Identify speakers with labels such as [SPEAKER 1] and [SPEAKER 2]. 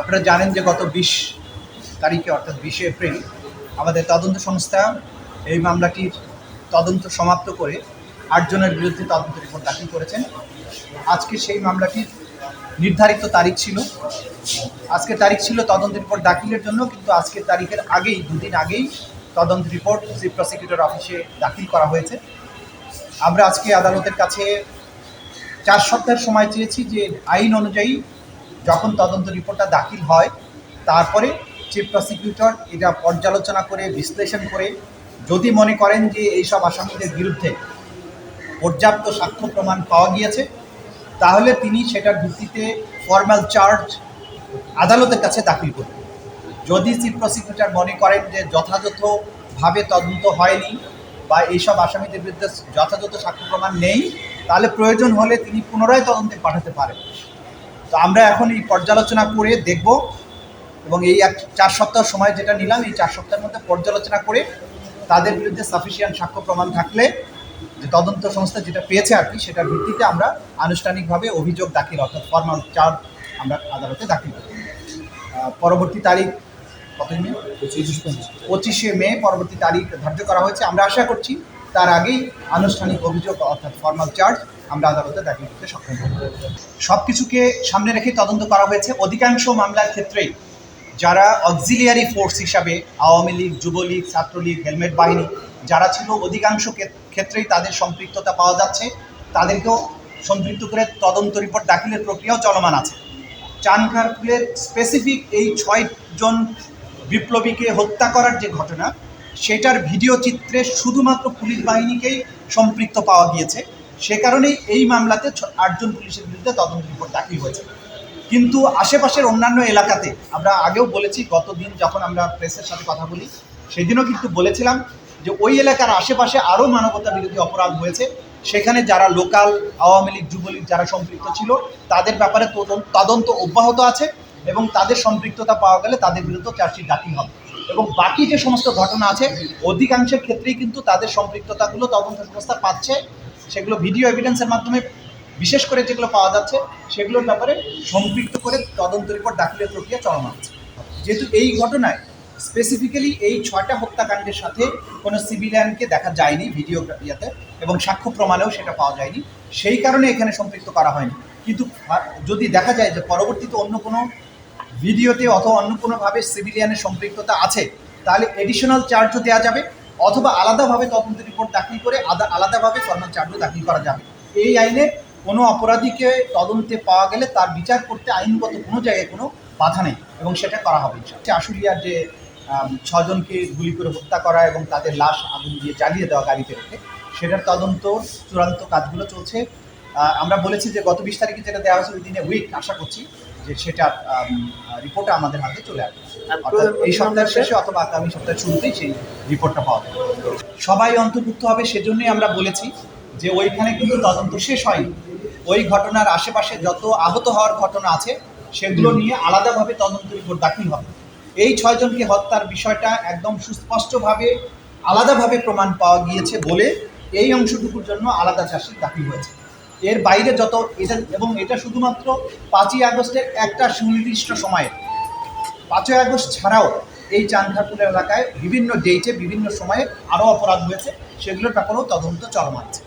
[SPEAKER 1] আপনারা জানেন যে গত বিশ তারিখে, অর্থাৎ বিশে এপ্রিল, আমাদের তদন্ত সংস্থা এই মামলাটির তদন্ত সমাপ্ত করে আটজনের বিরুদ্ধে তদন্ত রিপোর্ট দাখিল করেছেন। আজকে সেই মামলাটির নির্ধারিত তারিখ ছিল। আজকে তারিখ ছিল তদন্ত রিপোর্ট দাখিলের জন্য, কিন্তু আজকের তারিখের আগেই, দুদিন আগেই তদন্ত রিপোর্ট চিফ প্রসিকিউটর অফিসে দাখিল করা হয়েছে। আমরা আজকে আদালতের কাছে চার সপ্তাহের সময় চেয়েছি যে আইন অনুযায়ী যখন তদন্ত রিপোর্টটা দাখিল হয়, তারপরে চিফ প্রসিকিউটর এটা পর্যালোচনা করে, বিশ্লেষণ করে, যদি মনে করেন যে এইসব আসামিদের বিরুদ্ধে পর্যাপ্ত সাক্ষ্য প্রমাণ পাওয়া গিয়েছে, তাহলে তিনি সেটার ভিত্তিতে ফর্মাল চার্জ আদালতের কাছে দাখিল করবেন। যদি চিফ প্রসিকিউটর মনে করেন যে যথাযথভাবে তদন্ত হয়নি বা এইসব আসামিদের বিরুদ্ধে যথাযথ সাক্ষ্য প্রমাণ নেই, তাহলে প্রয়োজন হলে তিনি পুনরায় তদন্তে পাঠাতে পারেন। তো আমরা এখন এই পর্যালোচনা করে দেখব এবং এই এক চার সপ্তাহ সময় যেটা নিলাম এই চার সপ্তাহের মধ্যে পর্যালোচনা করে তাদের বিরুদ্ধে সাফিসিয়েন্ট সাক্ষ্য প্রমাণ থাকলে যে তদন্ত সংস্থা যেটা পেয়েছে আর কি সেটার ভিত্তিতে আমরা আনুষ্ঠানিকভাবে অভিযোগ দাখিল অর্থাৎ ফর্মাল চার্জ আমরা আদালতে দাখিল করব। আহ, পরবর্তী তারিখ কত মে? পঁচিশে মে পরবর্তী তারিখ ধার্য করা হয়েছে। আমরা আশা করছি তার আগেই আনুষ্ঠানিক অভিযোগ অর্থাৎ ফর্মাল চার্জ আমরা আদালতে দাখিল করতে সক্ষম হব। সব কিছুকে সামনে রেখে তদন্ত করা হয়েছে। অধিকাংশ মামলার ক্ষেত্রেই যারা অক্সিলিয়ারি ফোর্স হিসাবে আওয়ামী লীগ, যুবলীগ, ছাত্রলীগ হেলমেট বাহিনী, যারা ছিল অধিকাংশ ক্ষেত্রেই তাদের সম্পৃক্ততা পাওয়া যাচ্ছে। তাদেরকেও সম্পৃক্ত করে তদন্ত রিপোর্ট দাখিলের প্রক্রিয়াও চলমান আছে। চানখারপুলের স্পেসিফিক এই ছয়জন বিপ্লবীকে হত্যা করার যে ঘটনা, সেটার ভিডিও চিত্রে শুধুমাত্র পুলিশ বাহিনীকেই সম্পৃক্ত পাওয়া গিয়েছে। সে কারণেই এই মামলাতে আটজন পুলিশের বিরুদ্ধে তদন্ত রিপোর্ট দাখিল হয়েছে। কিন্তু আশেপাশের অন্যান্য এলাকাতে, আমরা আগেও বলেছি গতদিন যখন আমরা প্রেসের সাথে কথা বলি, সেদিনও কিন্তু বলেছিলাম যে ওই এলাকার আশেপাশে আরও মানবতা বিরোধী অপরাধ হয়েছে। সেখানে যারা লোকাল, আওয়ামী লীগ, যুবলীগ যারা সম্পৃক্ত ছিল, তাদের ব্যাপারে তদন্ত অব্যাহত আছে এবং তাদের সম্পৃক্ততা পাওয়া গেলে তাদের বিরুদ্ধে চার্জশিট দাখিল হবে। এবং বাকি যে সমস্ত ঘটনা আছে, অধিকাংশের ক্ষেত্রেই কিন্তু তাদের সম্পৃক্ততাগুলো তদন্ত সংস্থা পাচ্ছে। সেগুলো ভিডিও এভিডেন্সের মাধ্যমে বিশেষ করে যেগুলো পাওয়া যাচ্ছে, সেগুলোর ব্যাপারে সম্পৃক্ত করে তদন্ত রিপোর্ট দাখিলের প্রক্রিয়া চলমান। আছে যেহেতু এই ঘটনায় স্পেসিফিক্যালি এই ছয়টা হত্যাকাণ্ডের সাথে কোনো সিভিলিয়ানকে দেখা যায়নি ভিডিও ইয়াতে এবং সাক্ষ্য প্রমাণেও সেটা পাওয়া যায়নি, সেই কারণে এখানে সম্পৃক্ত করা হয়নি। কিন্তু যদি দেখা যায় যে পরবর্তীতে অন্য কোনো ভিডিওতে অথবা অন্য কোনোভাবে সিভিলিয়ানের সম্পৃক্ততা আছে, তাহলে এডিশনাল চার্জও দেওয়া যাবে। অথবা আলাদাভাবে তদন্ত রিপোর্ট দাখিল করে আলাদাভাবে ফর্মাল চার্জও দাখিল করা যাবে। এই আইনে কোনো অপরাধীকে তদন্তে পাওয়া গেলে তার বিচার করতে আইনগত কোনো জায়গায় কোনো বাধা নেই এবং সেটা করা হবে। আশুলিয়ার যে ছজনকে গুলি করে হত্যা করা এবং তাদের লাশ আগুন দিয়ে জ্বালিয়ে দেওয়া গাড়িতে রেখে, সেটার তদন্ত চূড়ান্ত কাজগুলো চলছে। আমরা বলেছি যে গত বিশ তারিখে যেটা দেওয়া হয়েছে উইদিন এ উইক আশা করছি। যে সেটা রিপোর্টটা আমাদের হাতে চলে আসবে। অর্থাৎ এই সপ্তাহের শেষে অথবা আগামী সপ্তাহের শুরুতেই সেই রিপোর্টটা পাওয়া যাবে। সবাই অন্তর্ভুক্ত হবে সেজন্যই আমরা বলেছি যে ওইখানে কিন্তু তদন্ত শেষ হয়নি। ওই ঘটনার আশেপাশে যত আহত হওয়ার ঘটনা আছে সেগুলো নিয়ে আলাদাভাবে তদন্ত রিপোর্ট দাখিল হবে। এই ছয়জনকে হত্যার বিষয়টা একদম সুস্পষ্টভাবে আলাদাভাবে প্রমাণ পাওয়া গিয়েছে বলে এই অংশটুকুর জন্য আলাদা চার্জশিট দাখিল হয়েছে। এর বাইরে যত এবং এটা শুধুমাত্র পাঁচই আগস্টের একটা সুনির্দিষ্ট সময়ে। পাঁচই আগস্ট ছাড়াও এই চানখারপুর এলাকায় বিভিন্ন ডেইটে বিভিন্ন সময়ে আরও অপরাধ হয়েছে। সেগুলোর ব্যাপারেও তদন্ত চলমান আছে।